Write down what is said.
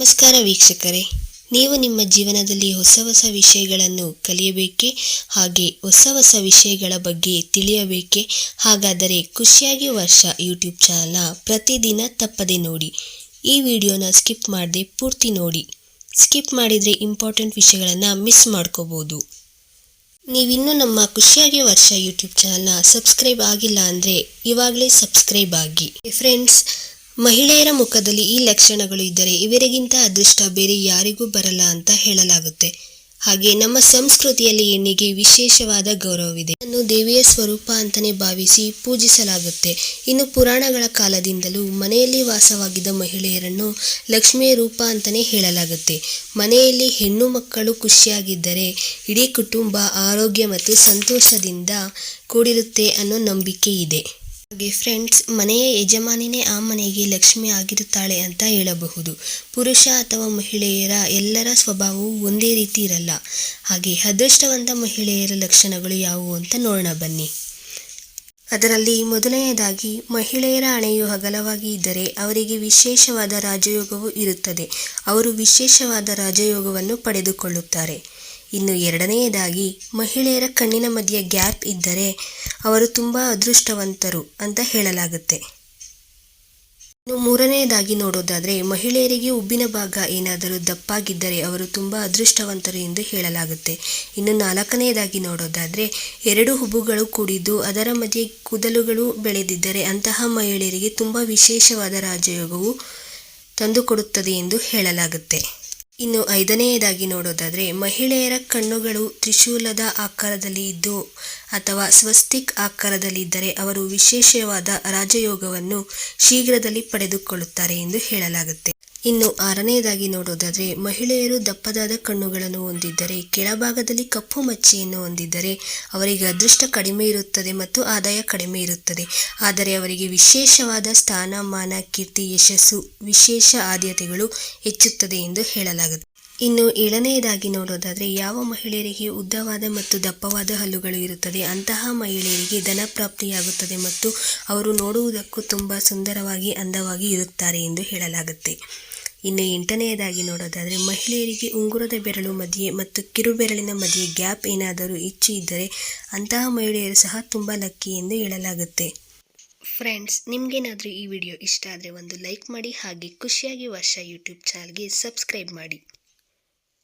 ನಮಸ್ಕಾರ ವೀಕ್ಷಕರೇ. ನೀವು ನಿಮ್ಮ ಜೀವನದಲ್ಲಿ ಹೊಸ ಹೊಸ ವಿಷಯಗಳನ್ನು ಕಲಿಯಬೇಕೇ? ಹಾಗೆ ಹೊಸ ಹೊಸ ವಿಷಯಗಳ ಬಗ್ಗೆ ತಿಳಿಯಬೇಕೆ? ಹಾಗಾದರೆ ಖುಷಿಯಾಗಿ ವರ್ಷ ಯೂಟ್ಯೂಬ್ ಚಾನಲ್ನ ಪ್ರತಿದಿನ ತಪ್ಪದೆ ನೋಡಿ. ಈ ವಿಡಿಯೋನ ಸ್ಕಿಪ್ ಮಾಡದೆ ಪೂರ್ತಿ ನೋಡಿ. ಸ್ಕಿಪ್ ಮಾಡಿದರೆ ಇಂಪಾರ್ಟೆಂಟ್ ವಿಷಯಗಳನ್ನು ಮಿಸ್ ಮಾಡ್ಕೋಬೋದು. ನೀವಿನ್ನೂ ನಮ್ಮ ಖುಷಿಯಾಗಿ ವರ್ಷ ಯೂಟ್ಯೂಬ್ ಚಾನಲ್ನ ಸಬ್ಸ್ಕ್ರೈಬ್ ಆಗಿಲ್ಲ ಅಂದರೆ ಇವಾಗಲೇ ಸಬ್ಸ್ಕ್ರೈಬ್ ಆಗಿ. ಫ್ರೆಂಡ್ಸ್ ಮಹಿಳೆಯರ ಮುಖದಲ್ಲಿ ಈ ಲಕ್ಷಣಗಳು ಇದ್ದರೆ ಇವರಿಗಿಂತ ಅದೃಷ್ಟ ಬೇರೆ ಯಾರಿಗೂ ಬರಲ್ಲ ಅಂತ ಹೇಳಲಾಗುತ್ತೆ. ಹಾಗೆ ನಮ್ಮ ಸಂಸ್ಕೃತಿಯಲ್ಲಿ ಹೆಣ್ಣಿಗೆ ವಿಶೇಷವಾದ ಗೌರವವಿದೆ. ಇದನ್ನು ದೇವಿಯ ಸ್ವರೂಪ ಅಂತಲೇ ಭಾವಿಸಿ ಪೂಜಿಸಲಾಗುತ್ತೆ. ಇನ್ನು ಪುರಾಣಗಳ ಕಾಲದಿಂದಲೂ ಮನೆಯಲ್ಲಿ ವಾಸವಾಗಿದ್ದ ಮಹಿಳೆಯರನ್ನು ಲಕ್ಷ್ಮಿಯ ರೂಪ ಅಂತಲೇ ಹೇಳಲಾಗುತ್ತೆ. ಮನೆಯಲ್ಲಿ ಹೆಣ್ಣು ಮಕ್ಕಳು ಖುಷಿಯಾಗಿದ್ದರೆ ಇಡೀ ಕುಟುಂಬ ಆರೋಗ್ಯ ಮತ್ತು ಸಂತೋಷದಿಂದ ಕೂಡಿರುತ್ತೆ ಅನ್ನೋ ನಂಬಿಕೆ ಇದೆ. ಹಾಗೆ ಫ್ರೆಂಡ್ಸ್ ಮನೆಯ ಯಜಮಾನಿನೇ ಆ ಮನೆಗೆ ಲಕ್ಷ್ಮಿ ಆಗಿರುತ್ತಾಳೆ ಅಂತ ಹೇಳಬಹುದು. ಪುರುಷ ಅಥವಾ ಮಹಿಳೆಯರ ಎಲ್ಲರ ಸ್ವಭಾವವು ಒಂದೇ ರೀತಿ ಇರಲ್ಲ. ಹಾಗೆ ಅದೃಷ್ಟವಂತ ಮಹಿಳೆಯರ ಲಕ್ಷಣಗಳು ಯಾವುವು ಅಂತ ನೋಡೋಣ ಬನ್ನಿ. ಅದರಲ್ಲಿ ಮೊದಲನೆಯದಾಗಿ, ಮಹಿಳೆಯರ ಹಣೆಯು ಅಗಲವಾಗಿ ಇದ್ದರೆ ಅವರಿಗೆ ವಿಶೇಷವಾದ ರಾಜಯೋಗವು ಇರುತ್ತದೆ. ಅವರು ವಿಶೇಷವಾದ ರಾಜಯೋಗವನ್ನು ಪಡೆದುಕೊಳ್ಳುತ್ತಾರೆ. ಇನ್ನು ಎರಡನೆಯದಾಗಿ, ಮಹಿಳೆಯರ ಕಣ್ಣಿನ ಮಧ್ಯ ಗ್ಯಾಪ್ ಇದ್ದರೆ ಅವರು ತುಂಬ ಅದೃಷ್ಟವಂತರು ಅಂತ ಹೇಳಲಾಗುತ್ತೆ. ಇನ್ನು ಮೂರನೆಯದಾಗಿ ನೋಡೋದಾದರೆ, ಮಹಿಳೆಯರಿಗೆ ಉಬ್ಬಿನ ಭಾಗ ಏನಾದರೂ ದಪ್ಪಾಗಿದ್ದರೆ ಅವರು ತುಂಬ ಅದೃಷ್ಟವಂತರು ಎಂದು ಹೇಳಲಾಗುತ್ತೆ. ಇನ್ನು ನಾಲ್ಕನೆಯದಾಗಿ ನೋಡೋದಾದರೆ, ಎರಡು ಹುಬ್ಬುಗಳು ಕೂಡಿದ್ದು ಅದರ ಮಧ್ಯೆ ಕೂದಲುಗಳು ಬೆಳೆದಿದ್ದರೆ ಅಂತಹ ಮಹಿಳೆಯರಿಗೆ ತುಂಬ ವಿಶೇಷವಾದ ರಾಜಯೋಗವು ತಂದುಕೊಡುತ್ತದೆ ಎಂದು ಹೇಳಲಾಗುತ್ತೆ. ಇನ್ನು ಐದನೆಯದಾಗಿ ನೋಡೋದಾದರೆ ಮಹಿಳೆಯರ ಕಣ್ಣುಗಳು ತ್ರಿಶೂಲದ ಆಕಾರದಲ್ಲಿ ಇದ್ದು ಅಥವಾ ಸ್ವಸ್ತಿಕ್ ಆಕಾರದಲ್ಲಿ ಇದ್ದರೆ ಅವರು ವಿಶೇಷವಾದ ರಾಜಯೋಗವನ್ನು ಶೀಘ್ರದಲ್ಲಿ ಪಡೆದುಕೊಳ್ಳುತ್ತಾರೆ ಎಂದು ಹೇಳಲಾಗುತ್ತೆ. ಇನ್ನು ಆರನೆಯದಾಗಿ ನೋಡೋದಾದರೆ ಮಹಿಳೆಯರು ದಪ್ಪದಾದ ಕಣ್ಣುಗಳನ್ನು ಹೊಂದಿದ್ದರೆ, ಕೆಳಭಾಗದಲ್ಲಿ ಕಪ್ಪು ಮಚ್ಚೆಯನ್ನು ಹೊಂದಿದ್ದರೆ ಅವರಿಗೆ ಅದೃಷ್ಟ ಕಡಿಮೆ ಇರುತ್ತದೆ ಮತ್ತು ಆದಾಯ ಕಡಿಮೆ ಇರುತ್ತದೆ. ಆದರೆ ಅವರಿಗೆ ವಿಶೇಷವಾದ ಸ್ಥಾನಮಾನ, ಕೀರ್ತಿ, ಯಶಸ್ಸು, ವಿಶೇಷ ಆದ್ಯತೆಗಳು ಹೆಚ್ಚುತ್ತದೆ ಎಂದು ಹೇಳಲಾಗುತ್ತೆ ಇನ್ನು ಏಳನೆಯದಾಗಿ ನೋಡೋದಾದರೆ, ಯಾವ ಮಹಿಳೆಯರಿಗೆ ಉದ್ದವಾದ ಮತ್ತು ದಪ್ಪವಾದ ಹಲ್ಲುಗಳು ಇರುತ್ತದೆ, ಅಂತಹ ಮಹಿಳೆಯರಿಗೆ ಧನ ಪ್ರಾಪ್ತಿಯಾಗುತ್ತದೆ ಮತ್ತು ಅವರು ನೋಡುವುದಕ್ಕೂ ತುಂಬ ಸುಂದರವಾಗಿ ಅಂದವಾಗಿ ಇರುತ್ತಾರೆ ಎಂದು ಹೇಳಲಾಗುತ್ತೆ. ಇನ್ನು ಎಂಟನೆಯದಾಗಿ ನೋಡೋದಾದರೆ, ಮಹಿಳೆಯರಿಗೆ ಉಂಗುರದ ಬೆರಳು ಮಧ್ಯೆ ಮತ್ತು ಕಿರುಬೆರಳಿನ ಮಧ್ಯೆ ಗ್ಯಾಪ್ ಏನಾದರೂ ಹೆಚ್ಚು ಇದ್ದರೆ ಅಂತಹ ಮಹಿಳೆಯರು ಸಹ ತುಂಬ ಲಕ್ಕಿ ಎಂದು ಹೇಳಲಾಗುತ್ತೆ. ಫ್ರೆಂಡ್ಸ್, ನಿಮಗೇನಾದರೂ ಈ ವಿಡಿಯೋ ಇಷ್ಟ ಆದರೆ ಒಂದು ಲೈಕ್ ಮಾಡಿ, ಹಾಗೆ ಖುಷಿಯಾಗಿ ವರ್ಷ ಯೂಟ್ಯೂಬ್ ಚಾನಲ್ಗೆ ಸಬ್ಸ್ಕ್ರೈಬ್ ಮಾಡಿ.